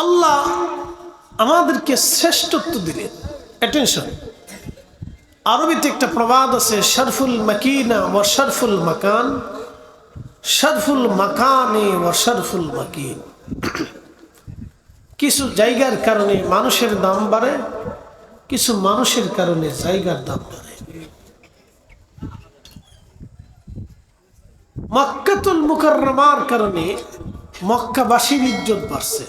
আল্লাহ আমাদেরকে শ্রেষ্ঠত্ব দিলেন। অ্যাটেনশন আরবিতে একটা প্রবাদ আছে, শরফুল মাকিনা ও শরফুল মাকান। শরফুল মাকানে ও শরফুল মাকিন। কিছু জায়গার কারণে মানুষের দাম বাড়ে, কিছু মানুষের কারণে জায়গার দাম বাড়ে। মক্কাতুল মুকাররমার কারণে মক্কাবাসীর ইজ্জত বাড়ছে।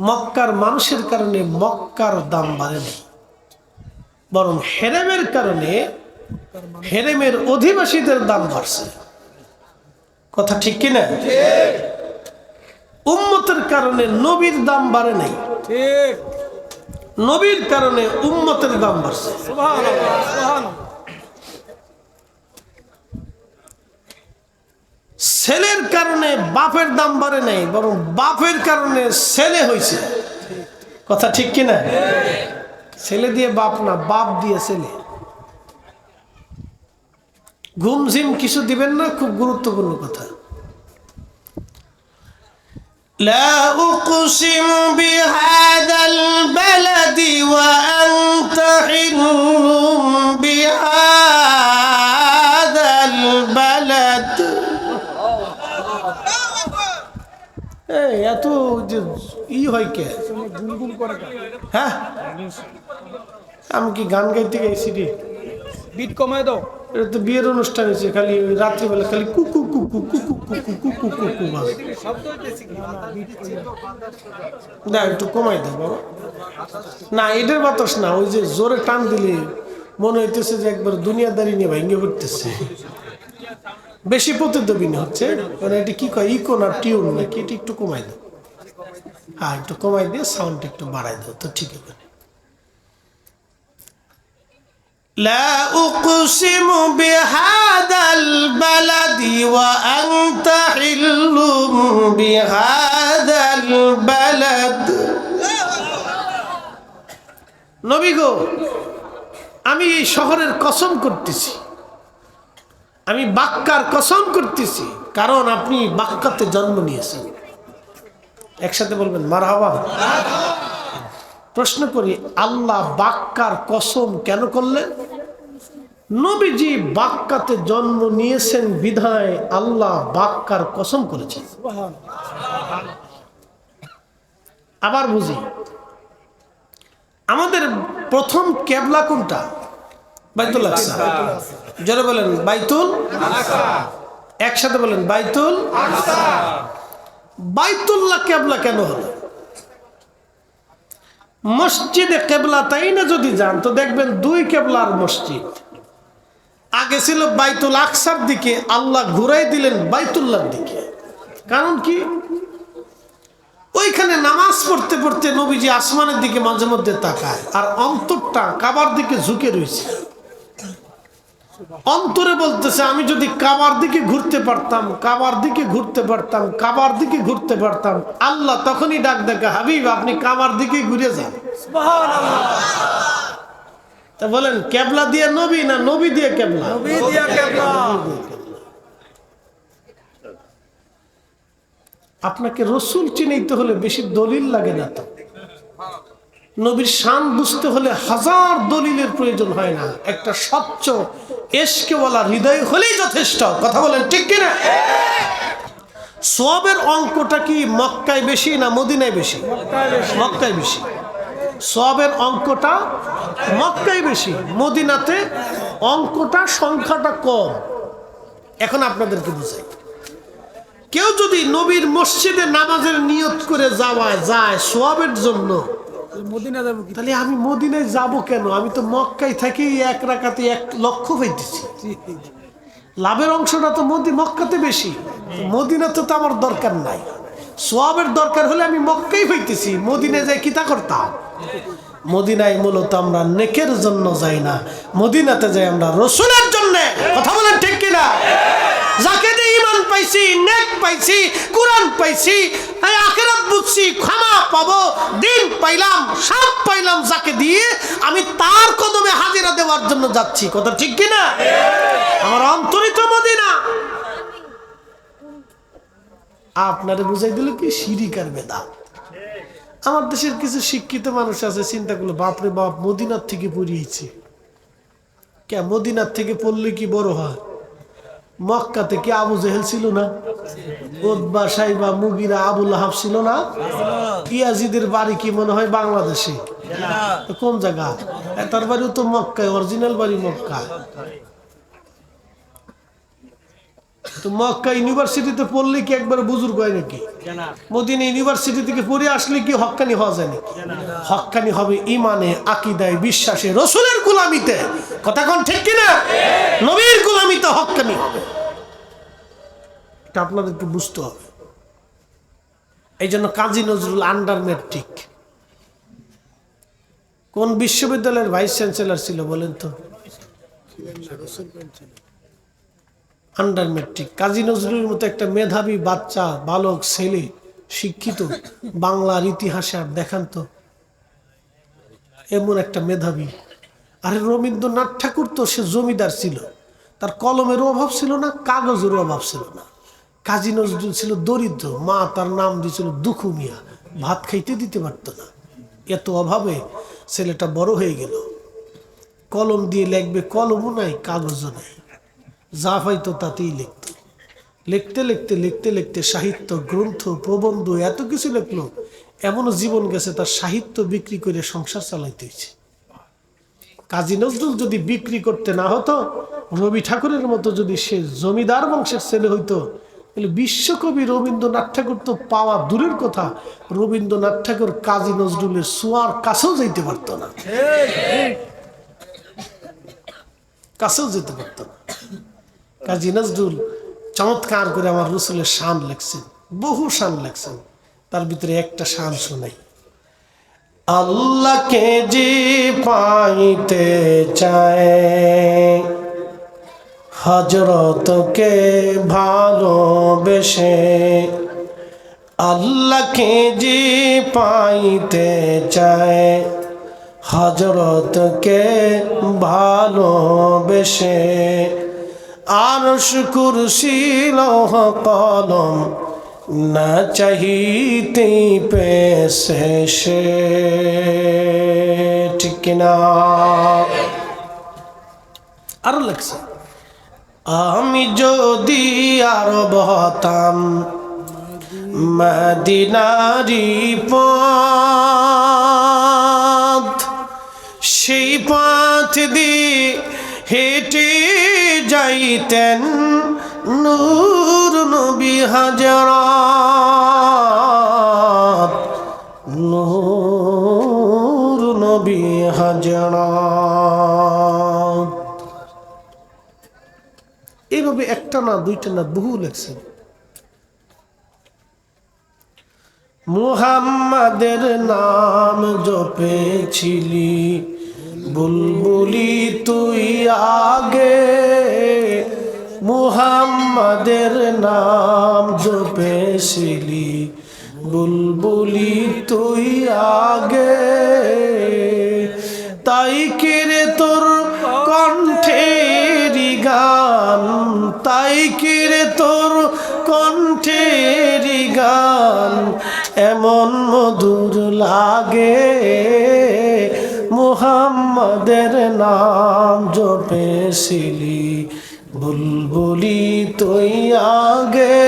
মক্কার মানুষের কারণে মক্কার দাম বাড়েনি। বরং হেরেমের কারণে হেরেমের অধিবাসীদের দাম বাড়ছে। কথা ঠিক কিনা? উম্মতের কারণে নবীর দাম বাড়ে নাই। নবীর কারণে উম্মতের দাম বাড়ছে। ছেলের কারণে বাপের দাম বাড়ে নাই বরং বাপের কারণে ছেলে হয়েছে কথা ঠিক কিনা ছেলে দিয়ে বাপ না বাপ দিয়ে ছেলে ঘুমঝিম কিছু দিবেন না খুব গুরুত্বপূর্ণ কথা لا أقسم بهذا البلد وأنت حل بهذا এই এত যে ই হয় কে গুনগুন করে হ্যাঁ আমি কি গান গাইতে গেছি রে বিট কমায় দাও এটা তো বিয়ের অনুষ্ঠান হয়েছে খালি রাত্রিবেলা খালি কুকু কুকু কুকু কুকু কুকু কুকু? না, দাও। একটু কমাই দেব বাবা না এটার বাতাস না ওই যে জোরে টান দিলে মনে হইতেছে যে একবার দুনিয়াদারি নিয়ে ভেঙে করতেছে বেশি প্রতিদ্বন্দ্বী হচ্ছে মানে এটা কি কয় ইকো না টিউন নাকি এটা একটু কমাই দাও হ্যাঁ একটু কমাই দিয়ে সাউন্ড একটু বাড়াই দাও তো ঠিক আছে لا أقسم بهذا البلد وأنت حل بهذا البلد নবী গো আমি এই শহরের কসম করতেছি আমি বাক্কার কসম করতেছি, কারণ আপনি বাক্কাতে জন্ম নিয়েছেন। একসাথে বলবেন মার প্রশ্ন করি, আল্লাহ বাক্কার কসম কেন করলেন? নবীজি বাক্কাতে জন্ম নিয়েছেন বিধায় আল্লাহ বাক্কার কসম করেছেন। আবার বুঝি, আমাদের প্রথম কেবলা কোনটা? বাইতুল আকসা। জোরে বলেন বাইতুল একসাথে বলেন বাইতুল বাইতুল্লাহ কেবলা কেন হলো? মসজিদে কেবলা তাই না যদি যান তো দেখবেন দুই কেবলার মসজিদ। আগে ছিল বাইতুল আকসার দিকে আল্লাহ ঘুরাই দিলেন বাইতুল্লাহর দিকে। কারণ কি? ওইখানে নামাজ পড়তে পড়তে নবীজি আসমানের দিকে মাঝে মধ্যে তাকায় আর অন্তরটা কাবার দিকে ঝুঁকে রয়েছে। অন্তরে বলতেছে আমি যদি কাবার দিকে ঘুরতে পারতাম কাবার দিকে ঘুরতে পারতাম কাবার দিকে ঘুরতে পারতাম আল্লাহ তখনই ডাক দেখা হাবিব আপনি কাবার দিকে ঘুরে যান। তা বলেন কেবলা দিয়ে নবী না নবী দিয়ে কেবলা। আপনাকে রসুল চিনাইতে হলে বেশি দলিল লাগে না তো। নবীর শান বুঝতে হলে হাজার দলিলের প্রয়োজন হয় না। একটা স্বচ্ছ এসকেওয়ালা হৃদয় হলেই যথেষ্ট। কথা বলেন ঠিক কিনা? সবের অঙ্কটা কি মক্কায় বেশি না মদিনায় বেশি? মক্কায় বেশি। সবের অঙ্কটা মক্কায় বেশি, মদিনাতে অঙ্কটা সংখ্যাটা কম। এখন আপনাদেরকে বুঝাই। কেউ যদি নবীর মসজিদে নামাজের নিয়ত করে যাওয়া যায় সোয়াবের জন্য মদিনা যাব তাহলে আমি মদিনায় যাব কেন? আমি তো মক্কায় এক রাকাতে এক লক্ষ লাভের অংশটা তো মক্কাতে বেশি। তো আমার দরকার নাই। সোয়াবের দরকার হলে আমি মক্কাই হইতেছি। মদিনায় যাই কিতা করতাম? মদিনায় মূলত আমরা নেকের জন্য যাই না। মদিনাতে যাই আমরা রসুলের জন্য। কথা বলেন ঠিক কিনা? যাকে ইমান পাইছি, নেক পাইছি, কোরআন পাইছি আখেরাত বুঝছি, ক্ষমা পাবো, দিন পাইলাম, সব পাইলাম যাকে দিয়ে আমি তার কদমে হাজিরা দেওয়ার জন্য যাচ্ছি। কথা ঠিক কিনা? আমার অন্তরিত মদিনা। আপনারে বুঝাই দিল কি? শিরিক আর বেদাত আমার দেশের কিছু শিক্ষিত মানুষ আছে, চিন্তা করল, বাপরে বাপ, মদিনার থেকে পড়িয়েছে। কে মদিনার থেকে পড়লে কি বড় হয়? মক্কা কি আবু জেহেল ছিল না? ওদবা সাইবা মুগিরা আবুল হাফ ছিল না? ইয়াজিদের বাড়ি কি মনে হয় বাংলাদেশে? কোন জায়গা? তার বাড়িও তো মক্কায় অরিজিনাল বাড়ি মক্কা তো মক্কা ইউনিভার্সিটিতে পড়লে কি একবার বুজুর্গ হয় নাকি? মদিনা ইউনিভার্সিটি থেকে পড়ে আসলে কি হক্কানি হওয়া যায় নাকি? হক্কানি হবে ইমানে আকিদায়, বিশ্বাসে, রসুলের গুলামিতে। কথা কোন ঠিক কিনা? নবীর গুলামিতে হক্কানি হবে। এটা আপনাদেরকে বুঝতে হবে। এই জন্য কাজী নজরুল আন্ডার ম্যাট্রিক কোন বিশ্ববিদ্যালয়ের ভাইস চ্যান্সেলর ছিল বলেন তো? আন্ডার ম্যাট্রিক কাজী নজরুলের মতো একটা মেধাবী বাচ্চা, বালক, ছেলে, শিক্ষিত বাংলার ইতিহাসে আর দেখান তো। এমন একটা মেধাবী। আরে রবীন্দ্রনাথ ঠাকুর তো সে জমিদার ছিল। তার কলমেরও অভাব ছিল না কাগজেরও অভাব ছিল না। কাজী নজরুল ছিল দরিদ্র। মা তার নাম দিয়েছিল দুখু মিয়া। ভাত খাইতে দিতে পারতো না। এত অভাবে ছেলেটা বড় হয়ে গেল। কলম দিয়ে লিখবে, কলমও নাই, কাগজও নাই। যা পাইতো তাতেই লিখত। লিখতে লিখতে লিখতে লিখতে সাহিত্য গ্রন্থ প্রবন্ধ এত কিছু লিখলো এমনও জীবন গেছে তার সাহিত্য বিক্রি করে সংসার চালাইতে হয়েছে কাজী নজরুল যদি বিক্রি করতে না হতো রবি ঠাকুরের মতো যদি সে জমিদার বংশের ছেলে হইতো তাহলে বিশ্বকবি রবীন্দ্রনাথ ঠাকুর তো পাওয়া দূরের কথা রবীন্দ্রনাথ ঠাকুর কাজী নজরুলের সোয়ার কাছেও যাইতে পারতো না। কাছেও যেতে পারতো না। কাজী নজরুল চমৎকার করে আমার রসুলের শান লেখছেন, বহু শান লেখছেন, তার ভিতরে একটা শান শোনাই। আল্লাহকে যে পাইতে চায় হজরতকে ভালোবেসে, আল্লাহকে যে পাইতে চায় হজরতকে ভালোবেসে আরশ কুরসি লৌহ কলম না চাহিতে পেশে সে। ঠিক কিনা? আরও লাগছে আমি যদি আরও বহতাম মদিনারি পথ সেই পথ দিয়ে হেঁটে যাইতেন নূর নবী হাজারাত নূর নবী হাজারাত এইভাবে একটা না, দুইটা না, বহু লেখছেন। মুহাম্মাদের নাম জপেছিলি বুলবুলি তুই আগে মুহাম্মাদের নাম জপেছিলি। বুলবুলি তুই আগে তাই কেড়ে তোর কণ্ঠের গান? তাই কেড়ে তোর কণ্ঠের গান? এমন মধুর লাগে মুহাম্মাদের নাম জপেছিলি বুলবুলি তুই আগে।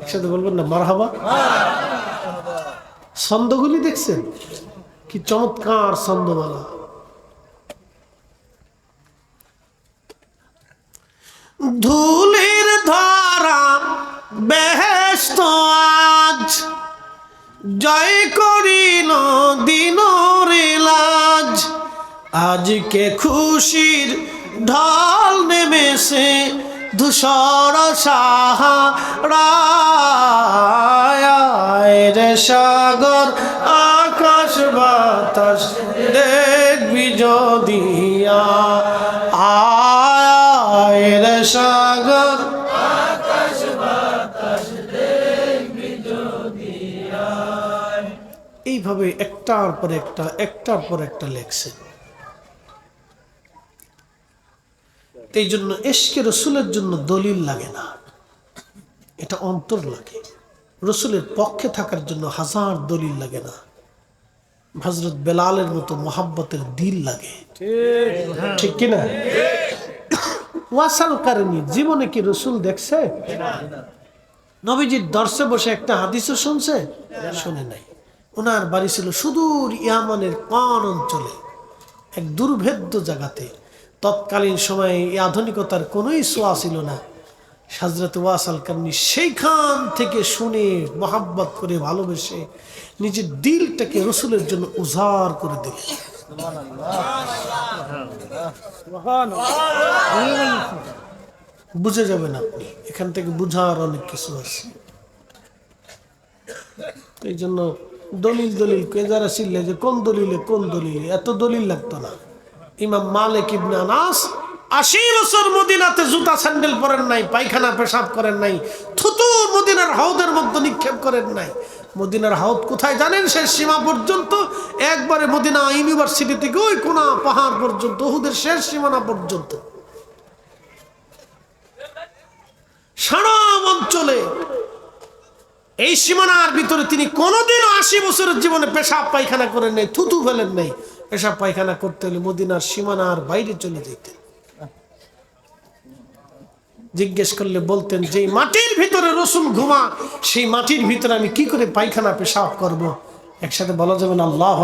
একসাথে বলবেন না, মারহাবা। ছন্দগুলি দেখছেন? কি চমৎকার ছন্দমালা। ধুলির ধারা বেহেস্ত জয় করিল দিনর লাজ। আজকে খুশির ঢল নেমেছে ধূসর সাহারায় রে সাগর, আকাশ বাতাস দেখবি যদিয়া। আয় রে সাগর। এইভাবে একটার পর একটা, একটার পর একটা লেখছে। এই জন্য এশকে রসুলের জন্য দলিল লাগে না। এটা অন্তর লাগে। রসুলের পক্ষে থাকার জন্য হাজার দলিল লাগে না। হজরত বেলালের মতো মোহাব্বতের দিল লাগে। ঠিক কিনা ওয়াসাল কারণী, জীবনে কি রসুল দেখছে? নবীজির দর্শে বসে একটা হাদিসও শুনছে? শুনে নাই। ওনার বাড়ি ছিল সুদূর ইয়ামানের পান অঞ্চলে, এক দুর্ভেদ্য জায়গাতে। তৎকালীন সময়ে এই আধুনিকতার কোনোই সোয়া ছিল না। সাজরত ওয়াসাল কারণী সেইখান থেকে শুনে মোহাব্বত করে ভালোবেসে নিজের দিলটাকে রসুলের জন্য উজাড় করে দিলেন। বুঝে যাবেন আপনি, এখান থেকে বুঝার অনেক কিছু আছে। এই জন্য দলিল দলিল, কে যারা ছিল যে কোন দলিলে কোন দলিলে? এত দলিল লাগতো না। ইমাম মালিক ইবনে আনাস আশি বছর মদিনাতে জুতা স্যান্ডেল পরেন নাই, পায়খানা পেশাব করেন নাই, থুতু মদিনার হাউদের মধ্যে নিক্ষেপ করেন নাই। মদিনার হাউদ কোথায় জানেন? শেষ সীমা পর্যন্ত, একবারে মদিনা ইউনিভার্সিটি থেকে ওই কোনা পাহাড় পর্যন্ত, ওহুদের শেষ সীমানা পর্যন্ত। সারা অঞ্চলে এই সীমানার ভিতরে তিনি কোনোদিনও আশি বছরের জীবনে পেশাব পায়খানা করেন নাই, থুতু ফেলেন নাই। পেশাব পায়খানা করতে হলে মদিনার সীমানার বাইরে চলে যেতেন জিজ্ঞেস করলে বলতেন যে মাটির ভিতরে রসুন ঘুমা, সেই মাটির ভিতরে আমি কি করে পায়খানা পেশাব করব? একসাথে বলা যাবে না, আল্লাহ